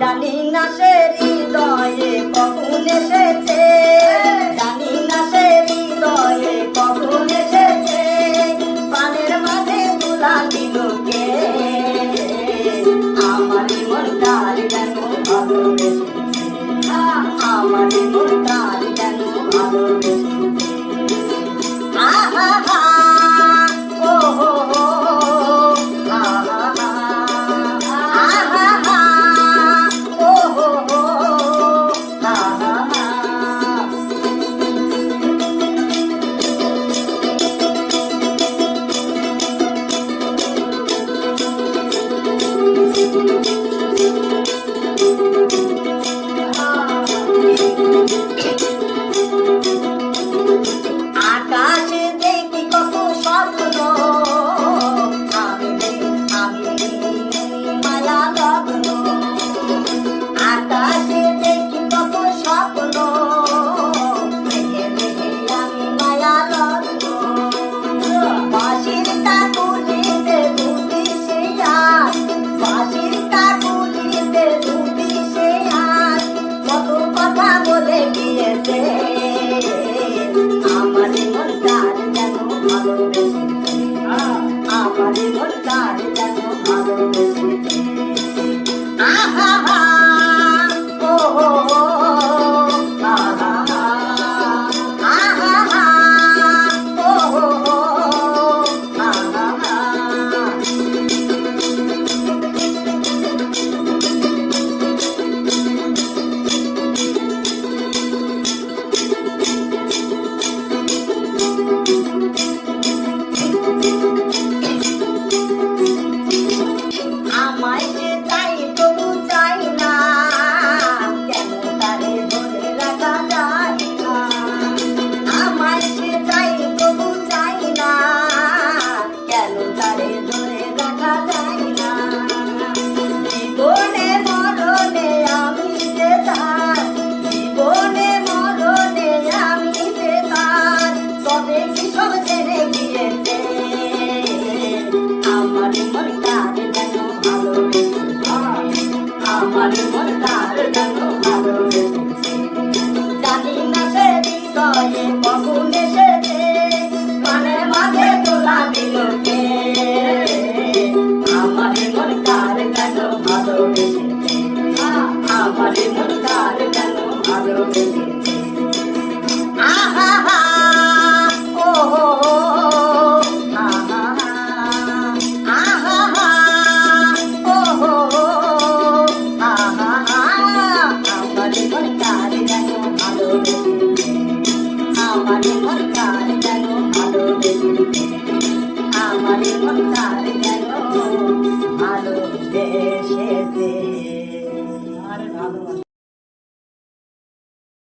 জানি না সে হৃদয়ে কখন এসেছে। জানি না সে হৃদয়ে কখন এসেছে। পানের মাঝে তুলা দিলকে আমার মন তার কেন আমার মন তার pode. Oh.